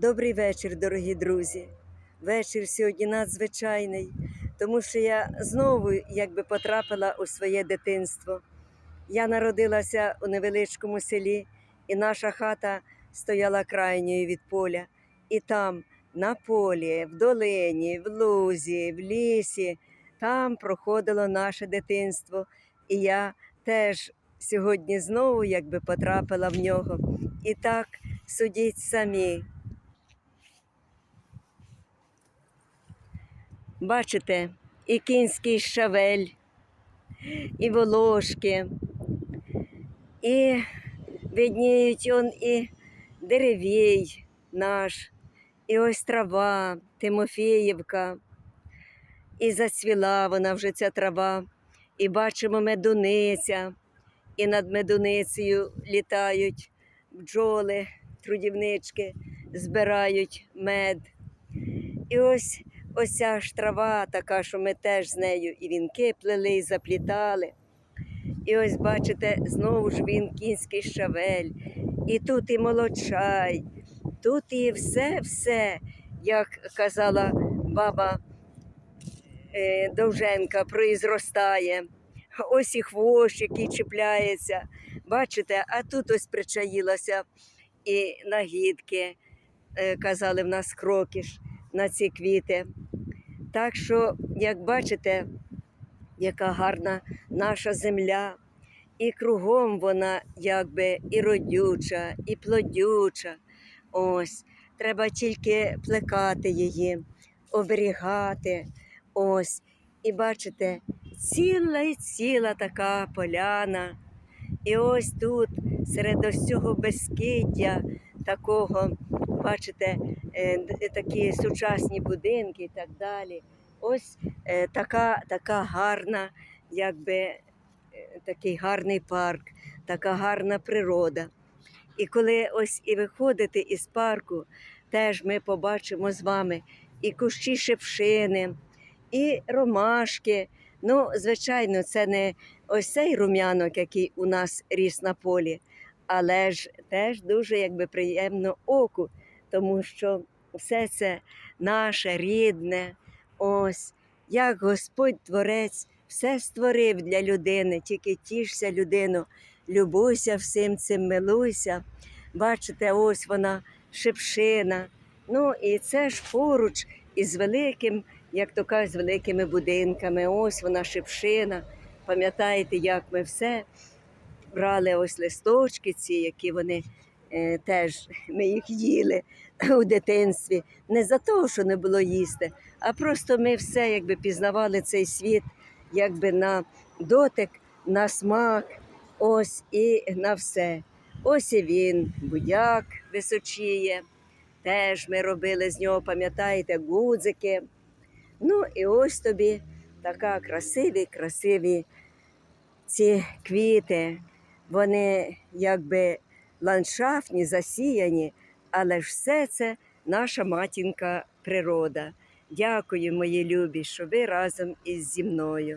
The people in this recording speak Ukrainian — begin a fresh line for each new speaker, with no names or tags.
Добрий вечір, дорогі друзі. Вечір сьогодні надзвичайний, тому що я знову якби потрапила у своє дитинство. Я народилася у невеличкому селі, і наша хата стояла крайньою від поля. І там, на полі, в долині, в лузі, в лісі, там проходило наше дитинство. І я теж сьогодні знову якби потрапила в нього. І так судіть самі. Бачите, і кінський щавель, і волошки, і видніють он і деревій наш, і ось трава, Тимофіївка, і зацвіла вона вже ця трава, і бачимо медуниця, і над медуницею літають бджоли, трудівнички, збирають мед. І ось ось ж трава така, що ми теж з нею і вінки плели, і заплітали. І ось бачите, знову ж він кінський щавель, і тут і молочай, тут і все-все, як казала баба е, Довженка, произростає. Ось і хвощ, який чіпляється. Бачите, а тут ось причаїлося і нагідки, е, казали в нас крокіш на ці квіти. Так що, як бачите, яка гарна наша земля, і кругом вона якби і родюча, і плодюча. Ось, треба тільки плекати її, оберігати. Ось. І бачите, ціла і ціла така поляна. І ось тут, серед ось цього безкиддя, такого, бачите, е, такі сучасні будинки і так далі. Ось е, така, така гарна, якби е, такий гарний парк, така гарна природа. І коли ось і виходите із парку, теж ми побачимо з вами і кущі шепшини, і ромашки. Ну, звичайно, це не ось цей рум'янок, який у нас ріс на полі, але ж теж дуже якби приємно оку, тому що все це наше рідне. Ось як Господь Творець все створив для людини, тільки тішся людину, любуйся всім цим, милуйся. Бачите, ось вона шипшина. Ну і це ж поруч із великим, як то кажуть, з великими будинками. Ось вона шипшина. Пам'ятаєте, як ми все брали ось листочки ці, які вони е, теж ми їх їли у дитинстві. Не за те, що не було їсти, а просто ми все якби пізнавали цей світ, якби на дотик, на смак, ось і на все. Ось і він, будяк височіє. Теж ми робили з нього, пам'ятаєте, гудзики. Ну і ось тобі така красиві, красиві ці квіти. Вони якби ландшафтні, засіяні, але ж все це наша матінка природа. Дякую, мої любі, що ви разом із зі мною.